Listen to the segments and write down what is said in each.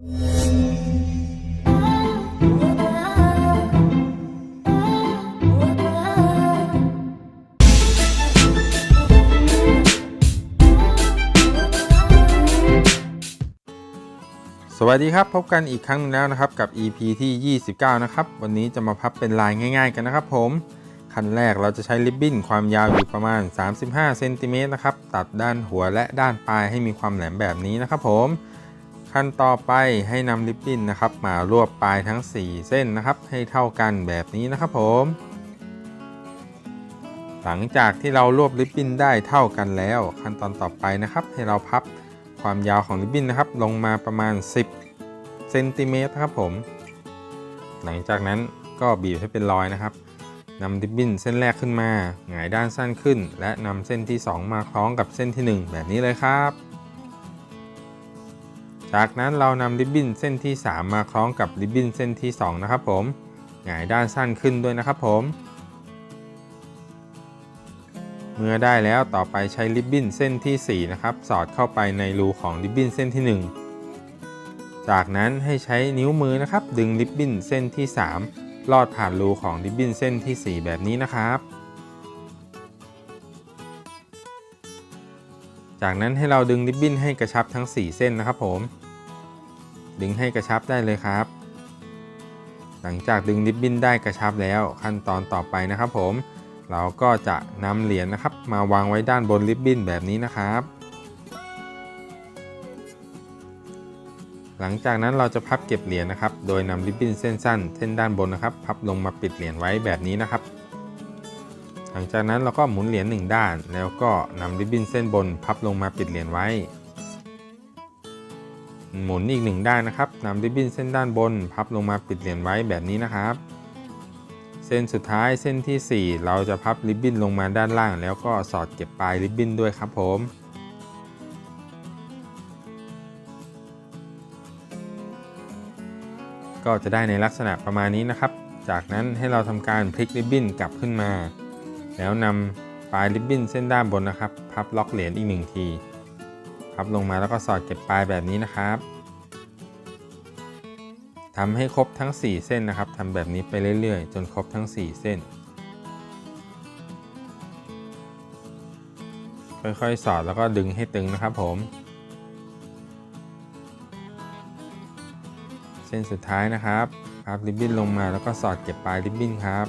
สวัสดีครับ พบกันอีกครั้งนึงแล้วนะครับกับ EP ที่ 29 นะครับ วันนี้จะมาพับเป็นลายง่าย ๆ กันนะครับผมขั้นแรกเราจะใช้ริบบิ้นความยาวอยู่ประมาณ 35เซนติเมตรนะครับ ตัดด้านหัวและด้านปลายให้มีความแหลมแบบนี้นะครับผม ขั้นต่อไปให้นำริบบิ้นนะครับ มารวบปลายทั้ง 4 เส้นนะครับ ให้เท่ากันแบบนี้นะครับผม หลังจากที่เรารวบริบบิ้นได้เท่ากันแล้ว ขั้นตอนต่อไปนะครับ ให้เราพับความยาวของริบบิ้นนะครับ ลงมาประมาณ 10เซนติเมตรครับผม หลังจากนั้นก็บีบให้เป็นรอยนะครับนำริบบิ้นเส้นแรกขึ้นมาหงายด้านสั้นขึ้น และนำเส้นที่ 2 มาคล้องกับเส้นที่ 1 แบบนี้เลยครับ จากนั้นเรานำริบบิ้นเส้นที่ 3 มาคล้องกับริบบิ้นเส้นที่ 2 นะครับผมหงายด้านสั้นขึ้นด้วยนะครับผม เมื่อได้แล้วต่อไปใช้ริบบิ้นเส้นที่ 4 นะครับ สอดเข้าไปในรูของริบบิ้นเส้นที่ 1 จากนั้นให้ใช้นิ้วมือนะครับ ดึงริบบิ้นเส้นที่ 3 ลอดผ่านรูของริบบิ้นเส้นที่ 4 แบบนี้นะครับจากนั้นให้เราดึงริบบิ้นให้กระชับทั้ง 4 เส้นนะครับผม ดึงให้กระชับได้เลยครับ หลังจากดึงริบบิ้นได้กระชับแล้วขั้นตอนต่อไปนะครับผม เราก็จะนำเหรียญนะครับ มาวางไว้ด้านบนริบบิ้นแบบนี้นะครับ หลังจากนั้นเราจะพับเก็บเหรียญนะครับ โดยนำริบบิ้นเส้นสั้นเส้นด้านบนนะครับ พับลงมาปิดเหรียญไว้แบบนี้นะครับหลังจากนั้นเราก็หมุนเหรียญหนึ่งด้าน แล้วก็นำริบบิ้นเส้นบนพับลงมาปิดเหรียญไว้ หมุนอีกหนึ่งด้านนะครับนำริบบิ้นเส้นด้านบน พับลงมาปิดเหรียญไว้แบบนี้นะครับ เส้นสุดท้ายเส้นที่ 4 เราจะพับริบบิ้นลงมาด้านล่าง แล้วก็สอดเก็บปลายริบบิ้นด้วยครับผมก็จะได้ในลักษณะประมาณนี้นะครับ จากนั้นให้เราทำการพลิกริบบิ้นกลับขึ้นมา แล้วนำปลายริบบิ้นเส้นด้านบนนะครับ พับล็อกเหรียญอีกหนึ่งที พับลงมาแล้วก็สอดเก็บปลายแบบนี้นะครับทำให้ครบทั้ง 4 เส้นนะครับทำแบบนี้ไปเรื่อยๆ จนครบทั้ง 4 เส้น ค่อยๆ สอดแล้วก็ดึงให้ตึงนะครับผม เส้นสุดท้ายนะครับพับริบบิ้นลงมาแล้วก็สอดเก็บปลายริบบิ้นครับ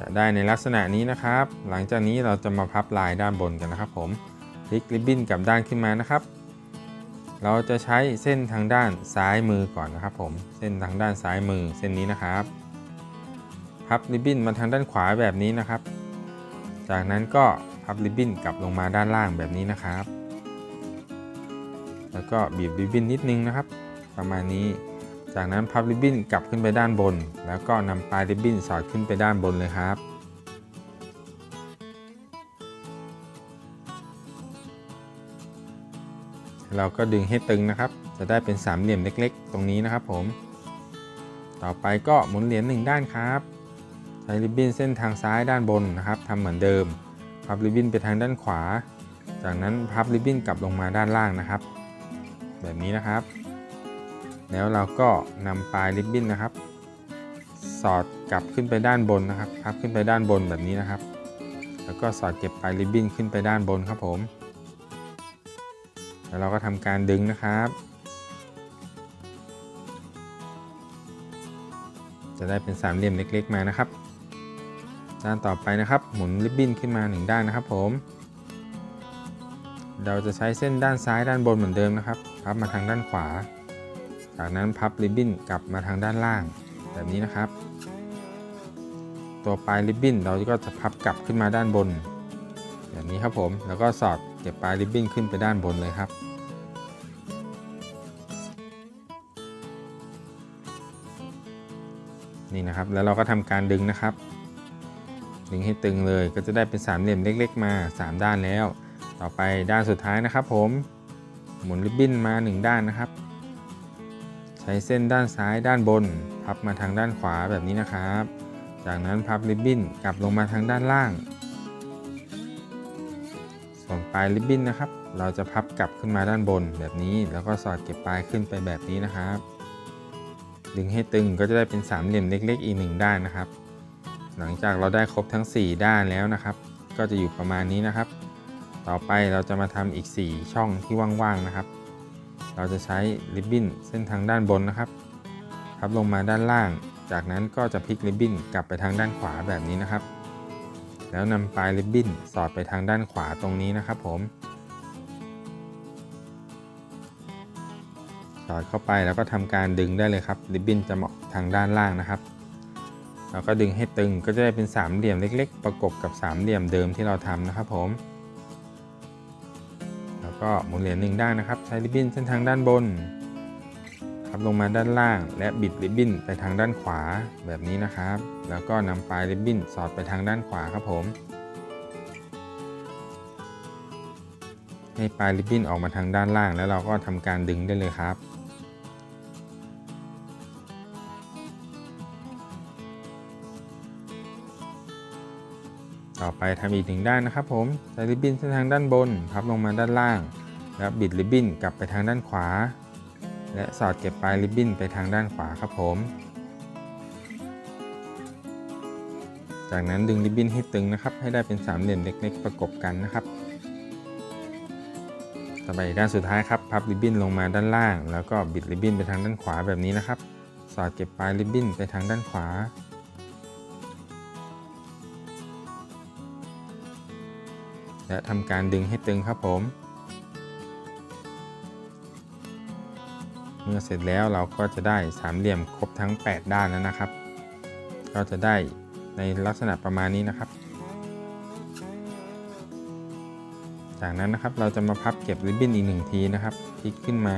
จะได้ในลักษณะนี้นะครับ หลังจากนี้เราจะมาพับลายด้านบนกันนะครับผมพลิกริบบิ้นกลับด้านขึ้นมานะครับ เราจะใช้เส้นทางด้านซ้ายมือก่อนนะครับผม เส้นทางด้านซ้ายมือเส้นนี้นะครับ พับริบบิ้นมาทางด้านขวาแบบนี้นะครับ จากนั้นก็พับริบบิ้นกลับลงมาด้านล่างแบบนี้นะครับ แล้วก็บีบริบบิ้นนิดนึงนะครับ ประมาณนี้ จากนั้นพับริบบิ้นกลับขึ้นไปด้านบน แล้วก็นำปลายริบบิ้นสอดขึ้นไปด้านบนเลยครับ เราก็ดึงให้ตึงนะครับ จะได้เป็นสามเหลี่ยมเล็กๆ ตรงนี้นะครับผม ต่อไปก็หมุนเหรียญหนึ่งด้านครับ ใช้ริบบิ้นเส้นทางซ้ายด้านบนนะครับทำเหมือนเดิม พับริบบิ้นไปทางด้านขวา จากนั้นพับริบบิ้นกลับลงมาด้านล่างนะครับ แบบนี้นะครับ แล้วเราก็นำปลายริบบิ้นนะครับ สอดกลับขึ้นไปด้านบนนะครับพับขึ้นไปด้านบนแบบนี้นะครับ แล้วก็สอดเก็บปลายริบบิ้นขึ้นไปด้านบนครับผม แล้วเราก็ทำการดึงนะครับ จะได้เป็นสามเหลี่ยมเล็กๆมานะครับ ด้านต่อไปนะครับหมุนริบบิ้นขึ้นมาหนึ่งด้านนะครับผมเราจะใช้เส้นด้านซ้ายด้านบนเหมือนเดิมนะครับ พับมาทางด้านขวา จากนั้นพับริบบิ้นกลับมาทางด้านล่าง แบบนี้นะครับ ตัวปลายริบบิ้นเราก็จะพับกลับขึ้นมาด้านบน แบบนี้ครับผมแล้วก็สอดเก็บปลายริบบิ้นขึ้นไปด้านบนเลยครับนี่นะครับแล้วเราก็ทำการดึงนะครับ ดึงให้ตึงเลยก็จะได้เป็นสามเหลี่ยมเล็ก ๆ มา 3 ด้านแล้ว ต่อไปด้านสุดท้ายนะครับ ผมหมุนริบบิ้นมา 1 ด้านนะครับ ใช้เส้นด้านซ้ายด้านบน พับมาทางด้านขวาแบบนี้นะครับ จากนั้นพับริบบิ้นกลับลงมาทางด้านล่าง ส่วนปลายริบบิ้นนะครับ เราจะพับกลับขึ้นมาด้านบนแบบนี้ แล้วก็สอดเก็บปลายขึ้นไปแบบนี้นะครับ ดึงให้ตึงก็จะได้เป็นสามเหลี่ยมเล็ก ๆ อีกหนึ่งด้านนะครับ หลังจากเราได้ครบทั้ง 4 ด้านแล้วนะครับ ก็จะอยู่ประมาณนี้นะครับ ต่อไปเราจะมาทำอีก 4 ช่องที่ว่างๆนะครับ เราจะใช้ริบบิ้นเส้นทางด้านบนนะครับ พับลงมาด้านล่าง จากนั้นก็จะพลิกริบบิ้นกลับไปทางด้านขวาแบบนี้นะครับ แล้วนำปลายริบบิ้นสอดไปทางด้านขวาตรงนี้นะครับ ผมสอดเข้าไปแล้วก็ทำการดึงได้เลยครับริบบิ้นจะเหมาะทางด้านล่างนะครับแล้วก็ดึงให้ตึงก็จะได้เป็นสามเหลี่ยมเล็ก ๆ ประกบกับสามเหลี่ยมเดิมที่เราทำนะครับผม ก็หมุนเหรียญหนึ่งด้านนะครับ ใช้ริบบิ้นเส้นทางด้านบนครับลงมาด้านล่างและบิดริบบิ้นไปทางด้านขวาแบบนี้นะครับ แล้วก็นำปลายริบบิ้นสอดไปทางด้านขวาครับผม ให้ปลายริบบิ้นออกมาทางด้านล่าง แล้วเราก็ทำการดึงได้เลยครับ ต่อไปทำอีกหนึ่งด้านนะครับผมใช้ริบบิ้นเส้นทางด้านบนพับลงมาด้านล่าง แล้วบิดริบบิ้นกลับไปทางด้านขวา และสอดเก็บปลายริบบิ้นไปทางด้านขวาครับผม จากนั้นดึงริบบิ้นให้ตึงนะครับ ให้ได้เป็นสามเหลี่ยมเล็กๆประกบกันนะครับ ต่อไปด้านสุดท้ายครับพับริบบิ้นลงมาด้านล่าง แล้วก็บิดริบบิ้นไปทางด้านขวาแบบนี้นะครับ สอดเก็บปลายริบบิ้นไปทางด้านขวา และทำการดึงให้ตึงครับผม เมื่อเสร็จแล้วเราก็จะได้สามเหลี่ยมครบทั้ง 8 ด้านแล้วนะครับ ก็จะได้ในลักษณะประมาณนี้นะครับ จากนั้นนะครับเราจะมาพับเก็บริบบิ้นอีกหนึ่งทีนะครับ พลิกขึ้นมา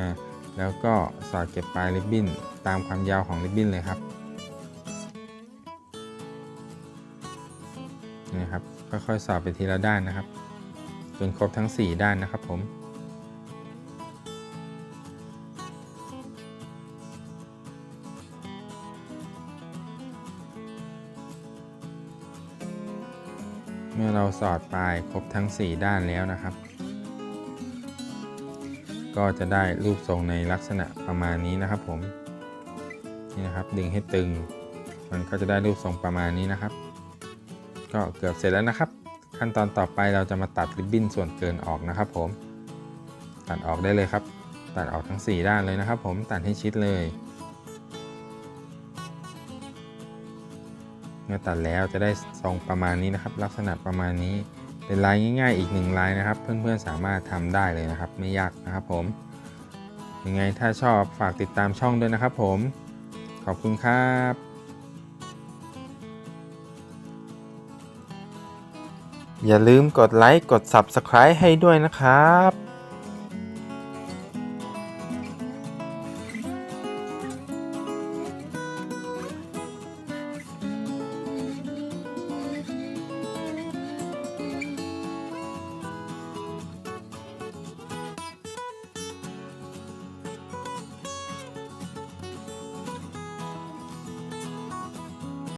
แล้วก็สอดเก็บปลายริบบิ้นตามความยาวของริบบิ้นเลยครับนี่ครับค่อยๆสอดไปทีละด้านนะครับ จนครบทั้ง 4 ด้านนะครับผมเมื่อเราสอดปลายครบทั้ง 4 ด้านแล้วนะครับ ก็จะได้รูปทรงในลักษณะประมาณนี้นะครับผม นี่นะครับดึงให้ตึง มันก็จะได้รูปทรงประมาณนี้นะครับ ก็เกือบเสร็จแล้วนะครับ ขั้นตอนต่อไปเราจะมาตัดริบบิ้นส่วนเกินออกนะครับ ผม ตัดออกได้เลยครับ ตัดออกทั้ง 4 ด้านเลยนะครับ ผมตัดให้ชิดเลย เมื่อตัดแล้วจะได้ทรงประมาณนี้นะครับ ลักษณะประมาณนี้เป็นลายง่ายๆ อีกหนึ่งลายนะครับ เพื่อนๆสามารถทำได้เลยนะครับ ไม่ยากนะครับ ผมยังไงถ้าชอบฝากติดตามช่องด้วยนะครับ ผม ขอบคุณครับ อย่าลืมกดไลค์กด Subscribe ให้ด้วยนะครับ